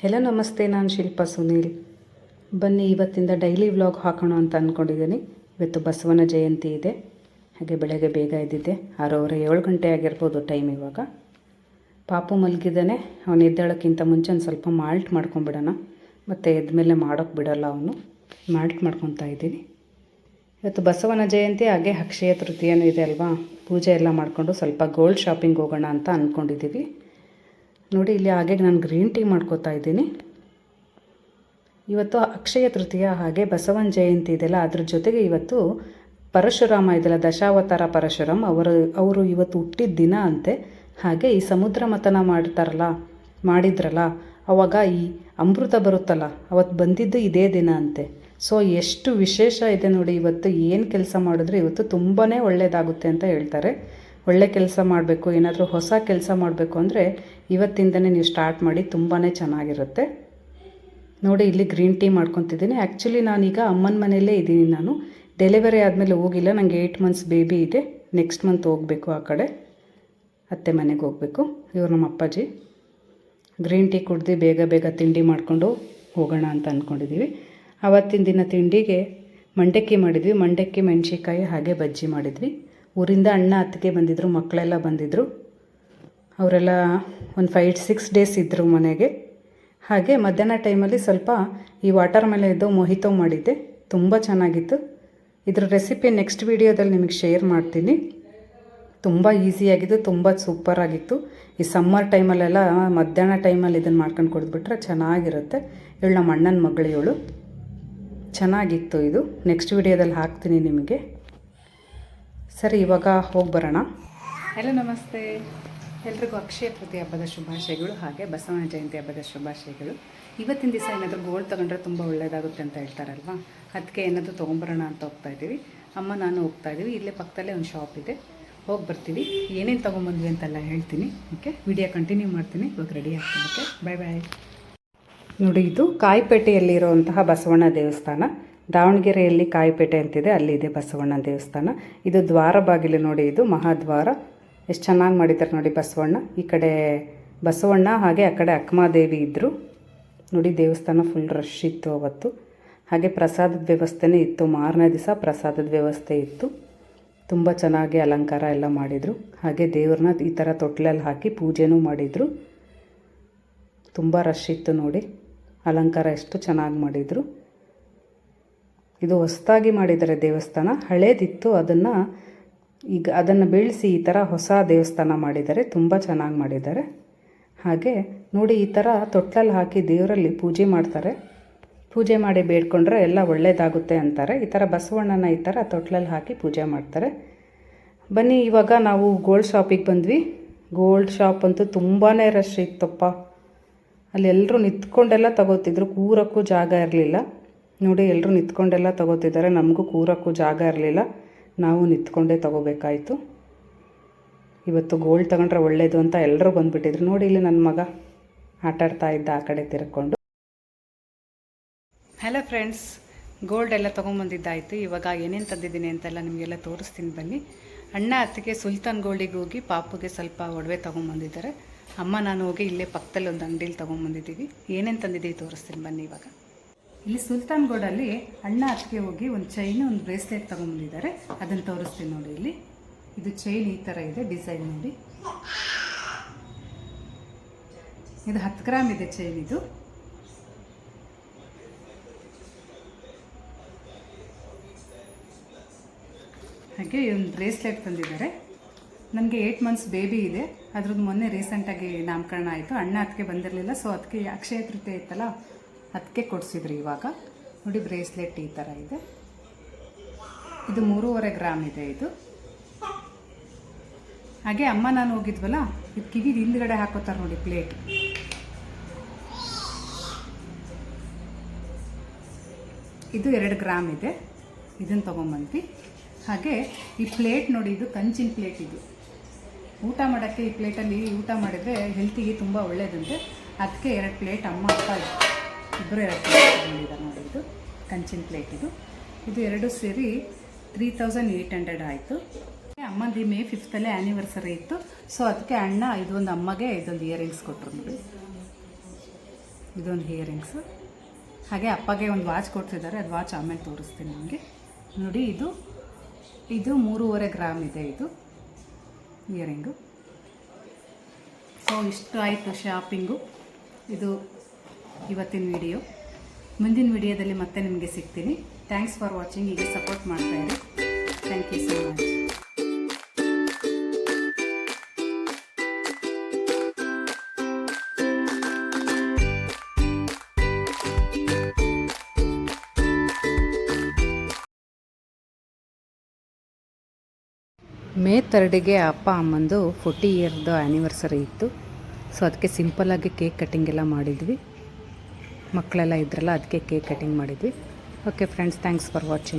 Hello ನಮಸ್ತೆ, ನಾನು ಶಿಲ್ಪಾ ಸುನೀಲ್. ಬನ್ನಿ, ಇವತ್ತಿಂದ ಡೈಲಿ ವ್ಲಾಗ್ ಹಾಕೋಣ ಅಂತ ಅಂದ್ಕೊಂಡಿದ್ದೀನಿ ಇವತ್ತು ಬಸವನ ಜಯಂತಿ ಇದೆ. ಹಾಗೆ ಬೆಳಗ್ಗೆ ಬೇಗ ಎದ್ದಿದ್ದೆ. ಆರೂವರೆ ಏಳು ಗಂಟೆ ಆಗಿರ್ಬೋದು ಟೈಮ್ ಇವಾಗ. ಪಾಪು ಮಲಗಿದ್ದಾನೆ. ಅವನು ಎದ್ದೇಳೋಕ್ಕಿಂತ ಮುಂಚೆ ಒಂದು ಸ್ವಲ್ಪ ಮಾಲ್ಟ್ ಮಾಡ್ಕೊಂಬಿಡೋಣ ಮತ್ತು ಎದ್ಮೇಲೆ ಮಾಡೋಕ್ಕೆ ಬಿಡೋಲ್ಲ ಅವನು. ಮಾಲ್ಟ್ ಮಾಡ್ಕೊತಾ ಇದ್ದೀನಿ. ಇವತ್ತು ಬಸವನ ಜಯಂತಿ, ಹಾಗೆ ಅಕ್ಷಯ ತೃತೀಯನೂ ಇದೆ ಅಲ್ವಾ? ಪೂಜೆ ಎಲ್ಲ ಮಾಡಿಕೊಂಡು ಸ್ವಲ್ಪ ಗೋಲ್ಡ್ ಶಾಪಿಂಗ್ ಹೋಗೋಣ ಅಂತ ಅಂದ್ಕೊಂಡಿದ್ದೀವಿ ನೋಡಿ ಇಲ್ಲಿ ಹಾಗೆ ನಾನು ಗ್ರೀನ್ ಟೀ ಮಾಡ್ಕೋತಾ ಇದ್ದೀನಿ. ಇವತ್ತು ಅಕ್ಷಯ ತೃತೀಯ ಹಾಗೆ ಬಸವನ ಜಯಂತಿ ಇದೆಯಲ್ಲ ಅದ್ರ ಜೊತೆಗೆ ಇವತ್ತು ಪರಶುರಾಮ ಇದೆಲ್ಲ ದಶಾವತಾರ ಪರಶುರಾಮ್ ಅವರು ಅವರು ಇವತ್ತು ಹುಟ್ಟಿದ ದಿನ ಅಂತೆ. ಹಾಗೆ ಈ ಸಮುದ್ರ ಮಥನ ಮಾಡ್ತಾರಲ್ಲ, ಮಾಡಿದ್ರಲ್ಲ, ಅವಾಗ ಈ ಅಮೃತ ಬರುತ್ತಲ್ಲ, ಅವತ್ತು ಬಂದಿದ್ದು ಇದೇ ದಿನ ಅಂತೆ. ಸೊ ಎಷ್ಟು ವಿಶೇಷ ಇದೆ ನೋಡಿ, ಇವತ್ತು ಏನು ಕೆಲಸ ಮಾಡಿದ್ರೆ ಇವತ್ತು ತುಂಬಾ ಒಳ್ಳೆಯದಾಗುತ್ತೆ ಅಂತ ಹೇಳ್ತಾರೆ. ಒಳ್ಳೆ ಕೆಲಸ ಮಾಡಬೇಕು, ಏನಾದರೂ ಹೊಸ ಕೆಲಸ ಮಾಡಬೇಕು ಅಂದರೆ ಇವತ್ತಿಂದನೇ ನೀವು ಸ್ಟಾರ್ಟ್ ಮಾಡಿ ತುಂಬಾ ಚೆನ್ನಾಗಿರುತ್ತೆ. ನೋಡಿ, ಇಲ್ಲಿ ಗ್ರೀನ್ ಟೀ ಮಾಡ್ಕೊತಿದ್ದೀನಿ. ಆ್ಯಕ್ಚುಲಿ ನಾನೀಗ ಅಮ್ಮನ ಮನೆಯಲ್ಲೇ ಇದ್ದೀನಿ ನಾನು. ಡೆಲಿವರಿ ಆದಮೇಲೆ ಹೋಗಿಲ್ಲ ನನಗೆ ಏಯ್ಟ್ ಮಂತ್ಸ್ ಬೇಬಿ ಇದೆ. ನೆಕ್ಸ್ಟ್ ಮಂತ್ ಹೋಗಬೇಕು ಆ ಕಡೆ. ಅತ್ತೆ ಮನೆಗೆ ಹೋಗಬೇಕು. ಇವರು ನಮ್ಮ ಅಪ್ಪಾಜಿ. ಗ್ರೀನ್ ಟೀ ಕುಡ್ದು ಬೇಗ ಬೇಗ ತಿಂಡಿ ಮಾಡಿಕೊಂಡು ಹೋಗೋಣ ಅಂತ ಅಂದ್ಕೊಂಡಿದ್ದೀವಿ ಆವತ್ತಿನ ದಿನ ತಿಂಡಿಗೆ ಮಂಡಕ್ಕಿ ಮಾಡಿದ್ವಿ. ಮಂಡಕ್ಕಿ ಮೆಣಸಿಕಾಯಿ ಹಾಗೆ ಬಜ್ಜಿ ಮಾಡಿದ್ವಿ. ಊರಿಂದ ಅಣ್ಣ ಅತ್ತಿಗೆ ಬಂದಿದ್ದರು ಮಕ್ಕಳೆಲ್ಲ ಬಂದಿದ್ದರು ಅವರೆಲ್ಲ ಒಂದು ಫೈವ್ ಸಿಕ್ಸ್ ಡೇಸ್ ಇದ್ದರು ಮನೆಗೆ. ಹಾಗೆ ಮಧ್ಯಾಹ್ನ ಟೈಮಲ್ಲಿ ಸ್ವಲ್ಪ ಈ ವಾಟರ್ ಮೇಲೆ ಇದ್ದು ಮೊಹಿತೋ ಮಾಡಿದ್ದೆ. ತುಂಬ ಚೆನ್ನಾಗಿತ್ತು. ಇದ್ರ ರೆಸಿಪಿ ನೆಕ್ಸ್ಟ್ ವೀಡಿಯೋದಲ್ಲಿ ನಿಮಗೆ ಶೇರ್ ಮಾಡ್ತೀನಿ. ತುಂಬ ಈಸಿಯಾಗಿದ್ದು ತುಂಬ ಸೂಪರಾಗಿತ್ತು ಈ ಸಮ್ಮರ್ ಟೈಮಲ್ಲೆಲ್ಲ ಮಧ್ಯಾಹ್ನ ಟೈಮಲ್ಲಿ ಇದನ್ನು ಮಾಡ್ಕೊಂಡು ಕುಡಿದ್ಬಿಟ್ರೆ ಚೆನ್ನಾಗಿರುತ್ತೆ. ಇವಳು ನಮ್ಮ ಅಣ್ಣನ ಮಗಳು ಚೆನ್ನಾಗಿತ್ತು ಇದು. ನೆಕ್ಸ್ಟ್ ವೀಡಿಯೋದಲ್ಲಿ ಹಾಕ್ತೀನಿ ನಿಮಗೆ. ಸರಿ, ಇವಾಗ ಹೋಗಿ ಬರೋಣ. ಹಲೋ, ನಮಸ್ತೆ. ಎಲ್ರಿಗೂ ಅಕ್ಷಯ ತೃತೀಯ ಹಬ್ಬದ ಶುಭಾಶಯಗಳು ಹಾಗೆ ಬಸವನ ಜಯಂತಿ ಹಬ್ಬದ ಶುಭಾಶಯಗಳು. ಇವತ್ತಿನ ದಿವಸ ಏನಾದರೂ ಗೋಲ್ಡ್ ತೊಗೊಂಡ್ರೆ ತುಂಬ ಒಳ್ಳೆಯದಾಗುತ್ತೆ ಅಂತ ಹೇಳ್ತಾರಲ್ವಾ? ಅದಕ್ಕೆ ಏನಾದರೂ ತೊಗೊಂಬರೋಣ ಅಂತ ಹೋಗ್ತಾ ಇದ್ದೀವಿ. ಅಮ್ಮ, ನಾನು ಹೋಗ್ತಾ ಇದ್ದೀವಿ. ಇಲ್ಲೇ ಪಕ್ಕದಲ್ಲೇ ಒಂದು ಶಾಪ್ ಇದೆ. ಹೋಗಿ ಬರ್ತೀವಿ. ಏನೇನು ತೊಗೊಂಬಂದ್ವಿ ಅಂತೆಲ್ಲ ಹೇಳ್ತೀನಿ. ಓಕೆ? ವಿಡಿಯೋ ಕಂಟಿನ್ಯೂ ಮಾಡ್ತೀನಿ. ಇವಾಗ ರೆಡಿ ಆಗ್ತೀನಿ. ಬಾಯ್ ಬಾಯ್ ನೋಡಿ, ಇದು ಕಾಯಿಪೇಟೆಯಲ್ಲಿರುವಂತಹ ಬಸವಣ್ಣ ದೇವಸ್ಥಾನ. ದಾವಣಗೆರೆಯಲ್ಲಿ ಕಾಯಿಪೇಟೆ ಅಂತಿದೆ ಅಲ್ಲಿದೆ ಬಸವಣ್ಣ ದೇವಸ್ಥಾನ. ಇದು ದ್ವಾರ ಬಾಗಿಲು ನೋಡಿ, ಇದು ಮಹಾದ್ವಾರ. ಎಷ್ಟು ಚೆನ್ನಾಗಿ ಮಾಡಿದ್ದಾರೆ ನೋಡಿ ಬಸವಣ್ಣ. ಈ ಕಡೆ ಬಸವಣ್ಣ ಹಾಗೆ ಆ ಕಡೆ ಅಕ್ಕಮಾದೇವಿ ಇದ್ದರು ನೋಡಿ ದೇವಸ್ಥಾನ ಫುಲ್ ರಶ್ ಇತ್ತು ಅವತ್ತು. ಹಾಗೆ ಪ್ರಸಾದದ ವ್ಯವಸ್ಥೆನೇ ಇತ್ತು. ಮಾರನೇ ದಿವಸ ಪ್ರಸಾದದ ವ್ಯವಸ್ಥೆ ಇತ್ತು. ತುಂಬ ಚೆನ್ನಾಗಿ ಅಲಂಕಾರ ಎಲ್ಲ ಮಾಡಿದರು. ಹಾಗೆ ದೇವ್ರನ್ನ ಈ ಥರ ತೊಟ್ಲಲ್ಲಿ ಹಾಕಿ ಪೂಜೆನೂ ಮಾಡಿದರು. ತುಂಬ ರಶ್ ಇತ್ತು ನೋಡಿ. ಅಲಂಕಾರ ಎಷ್ಟು ಚೆನ್ನಾಗಿ ಮಾಡಿದರು. ಇದು ಹೊಸದಾಗಿ ಮಾಡಿದ್ದಾರೆ ದೇವಸ್ಥಾನ. ಹಳೇದಿತ್ತು, ಅದನ್ನು ಈಗ ಅದನ್ನು ಬೀಳಿಸಿ ಈ ಥರ ಹೊಸ ದೇವಸ್ಥಾನ ಮಾಡಿದ್ದಾರೆ. ತುಂಬ ಚೆನ್ನಾಗಿ ಮಾಡಿದ್ದಾರೆ. ಹಾಗೆ ನೋಡಿ ಈ ಥರ ತೊಟ್ಲಲ್ಲಿ ಹಾಕಿ ದೇವರಲ್ಲಿ ಪೂಜೆ ಮಾಡ್ತಾರೆ. ಪೂಜೆ ಮಾಡಿ ಬೇಡ್ಕೊಂಡ್ರೆ ಎಲ್ಲ ಒಳ್ಳೆಯದಾಗುತ್ತೆ ಅಂತಾರೆ. ಈ ಥರ ಬಸವಣ್ಣನ ಈ ಥರ ತೊಟ್ಲಲ್ಲಿ ಹಾಕಿ ಪೂಜೆ ಮಾಡ್ತಾರೆ. ಬನ್ನಿ, ಇವಾಗ ನಾವು ಗೋಲ್ಡ್ ಶಾಪಿಗೆ ಬಂದ್ವಿ. ಗೋಲ್ಡ್ ಶಾಪ್ ಅಂತೂ ತುಂಬಾ ರಶ್ ಇತ್ತಪ್ಪ. ಅಲ್ಲಿ ಎಲ್ಲರೂ ನಿಂತ್ಕೊಂಡೆಲ್ಲ ತಗೋತಿದ್ರು. ಕೂರಕ್ಕೂ ಜಾಗ ಇರಲಿಲ್ಲ. ನೋಡಿ ಎಲ್ಲರೂ ನಿಂತ್ಕೊಂಡೆಲ್ಲ ತಗೋತಿದ್ದಾರೆ. ನಮಗೂ ಕೂರೋಕ್ಕೂ ಜಾಗ ಇರಲಿಲ್ಲ. ನಾವು ನಿಂತ್ಕೊಂಡೇ ತಗೋಬೇಕಾಯಿತು. ಇವತ್ತು ಗೋಲ್ಡ್ ತಗೊಂಡ್ರೆ ಒಳ್ಳೆಯದು ಅಂತ ಎಲ್ಲರೂ ಬಂದುಬಿಟ್ಟಿದ್ರು. ನೋಡಿ, ಇಲ್ಲಿ ನನ್ನ ಮಗ ಆಟಾಡ್ತಾ ಇದ್ದ ಆ ಕಡೆ ತಿರ್ಕೊಂಡು. ಹಲೋ ಫ್ರೆಂಡ್ಸ್ ಗೋಲ್ಡ್ ಎಲ್ಲ ತೊಗೊಂಬಂದಿದ್ದಾಯಿತು. ಇವಾಗ ಏನೇನು ತಂದಿದ್ದೀನಿ ಅಂತೆಲ್ಲ ನಿಮಗೆಲ್ಲ ತೋರಿಸ್ತೀನಿ ಬನ್ನಿ. ಅಣ್ಣ ಅತ್ತಿಗೆ ಸುಲ್ತಾನ್ ಗೋಲ್ಡಿಗೆ ಹೋಗಿ ಪಾಪುಗೆ ಸ್ವಲ್ಪ ಒಡವೆ ತೊಗೊಂಬಂದಿದ್ದಾರೆ. ಅಮ್ಮ, ನಾನು ಹೋಗಿ ಇಲ್ಲೇ ಪಕ್ಕದಲ್ಲಿ ಒಂದು ಅಂಗಡಿಲಿ ತೊಗೊಂಬಂದಿದ್ದೀವಿ. ಏನೇನು ತಂದಿದ್ದೀವಿ ತೋರಿಸ್ತೀನಿ ಬನ್ನಿ ಇವಾಗ. ಇಲ್ಲಿ ಸುಲ್ತಾನ್ ಗೋಡಲ್ಲಿ ಅಣ್ಣ ಅತ್ತಿಗೆ ಹೋಗಿ ಒಂದು ಚೈನ್ ಒಂದು ಬ್ರೇಸ್ಲೆಟ್ ತೊಗೊಂಬಂದಿದ್ದಾರೆ ಅದನ್ನು ತೋರಿಸ್ತೀನಿ ನೋಡಿ ಇಲ್ಲಿ. ಇದು ಚೈನ್ ಈ ಥರ ಇದೆ ಡಿಸೈನ್ ನೋಡಿ. ಇದು ಹತ್ತು ಗ್ರಾಮ್ ಇದೆ ಚೈನ್ ಇದು. ಹಾಗೆ ಒಂದು ಬ್ರೇಸ್ಲೆಟ್ ತಂದಿದ್ದಾರೆ. ನನಗೆ ಏಯ್ಟ್ ಮಂತ್ಸ್ ಬೇಬಿ ಇದೆ. ಅದ್ರದ್ದು ಮೊನ್ನೆ ರೀಸೆಂಟಾಗಿ ನಾಮಕರಣ ಆಯಿತು. ಅಣ್ಣ ಅದಕ್ಕೆ ಬಂದಿರಲಿಲ್ಲ ಸೊ ಅದಕ್ಕೆ ಅಕ್ಷಯ ತೃತೀಯ ಇತ್ತಲ್ಲ ಅದಕ್ಕೆ ಕೊಡಿಸಿದ್ರು ಇವಾಗ. ನೋಡಿ ಬ್ರೇಸ್ಲೆಟ್ ಈ ಥರ ಇದೆ. ಇದು ಮೂರುವರೆ ಗ್ರಾಮ್ ಇದೆ ಇದು. ಹಾಗೆ ಅಮ್ಮ ನಾನು ಹೋಗಿದ್ವಲ್ಲ, ಇದು ಕಿವಿದು ಹಿಂದ್ಗಡೆ ಹಾಕೋತಾರೆ ನೋಡಿ ಪ್ಲೇಟ್. ಇದು ಎರಡು ಗ್ರಾಮ್ ಇದೆ. ಇದನ್ನು ತೊಗೊಂಬಂದ್ವಿ. ಹಾಗೆ ಈ ಪ್ಲೇಟ್ ನೋಡಿ, ಇದು ಕಂಚಿನ ಪ್ಲೇಟ್ ಇದು. ಊಟ ಮಾಡೋಕ್ಕೆ ಈ ಪ್ಲೇಟಲ್ಲಿ ಊಟ ಮಾಡಿದರೆ ಹೆಲ್ತಿಗೆ ತುಂಬ ಒಳ್ಳೆಯದಂತೆ ಅದಕ್ಕೆ ಎರಡು ಪ್ಲೇಟ್ ಅಮ್ಮ ಅಪ್ಪ ಇಬ್ಬರು ಎರಡು ಪ್ಲೇಟ್ ಇದು, ಕಂಚಿನ ಪ್ಲೇಟ್ ಇದು. ಇದು ಎರಡು ಸೇರಿ ತ್ರೀ ತೌಸಂಡ್ ಏಯ್ಟ್ ಹಂಡ್ರೆಡ್ ಆಯಿತು. ಅಮ್ಮಂದು ಮೇ ಫಿಫ್ತಲ್ಲೇ ಆ್ಯನಿವರ್ಸರಿ ಇತ್ತು. ಸೊ ಅದಕ್ಕೆ ಅಣ್ಣ ಇದೊಂದು ಅಮ್ಮಗೆ ಇದೊಂದು ಇಯರಿಂಗ್ಸ್ ಕೊಟ್ಟರು ನೋಡಿ. ಇದೊಂದು ಇಯರಿಂಗ್ಸ್ ಹಾಗೆ ಅಪ್ಪಗೆ ಒಂದು ವಾಚ್ ಕೊಡ್ತಿದ್ದಾರೆ. ಅದು ವಾಚ್ ಆಮೇಲೆ ತೋರಿಸ್ತೀನಿ ನಿಮಗೆ. ನೋಡಿ ಇದು ಇದು ಮೂರುವರೆ ಗ್ರಾಮ್ ಇದೆ ಇದು ಇಯರಿಂಗು ಸೊ ಇಷ್ಟು ಆಯಿತು ಶಾಪಿಂಗು ಇದು ಇವತ್ತಿನ ವಿಡಿಯೋ. ಮುಂದಿನ ವಿಡಿಯೋದಲ್ಲಿ ಮತ್ತೆ ನಿಮಗೆ ಸಿಗ್ತೀನಿ. ಥ್ಯಾಂಕ್ಸ್ ಫಾರ್ ವಾಚಿಂಗ್ ಹೀಗೆ support ಮಾಡ್ತಾಯಿರಿ thank you so much May ತರ್ಡಿಗೆ ಅಪ್ಪ ಅಮ್ಮಂದು ಫೋರ್ಟಿ ಇಯರ್ದು ಆ್ಯನಿವರ್ಸರಿ ಇತ್ತು. ಸೊ ಅದಕ್ಕೆ ಸಿಂಪಲ್ಲಾಗಿ ಕೇಕ್ ಕಟ್ಟಿಂಗ್ ಎಲ್ಲ ಮಾಡಿದ್ವಿ. ಮಕ್ಕಳೆಲ್ಲ ಇದ್ರಲ್ಲ ಅದಕ್ಕೆ ಕೇಕ್ ಕಟಿಂಗ್ ಮಾಡಿದ್ವಿ. Okay friends thanks for watching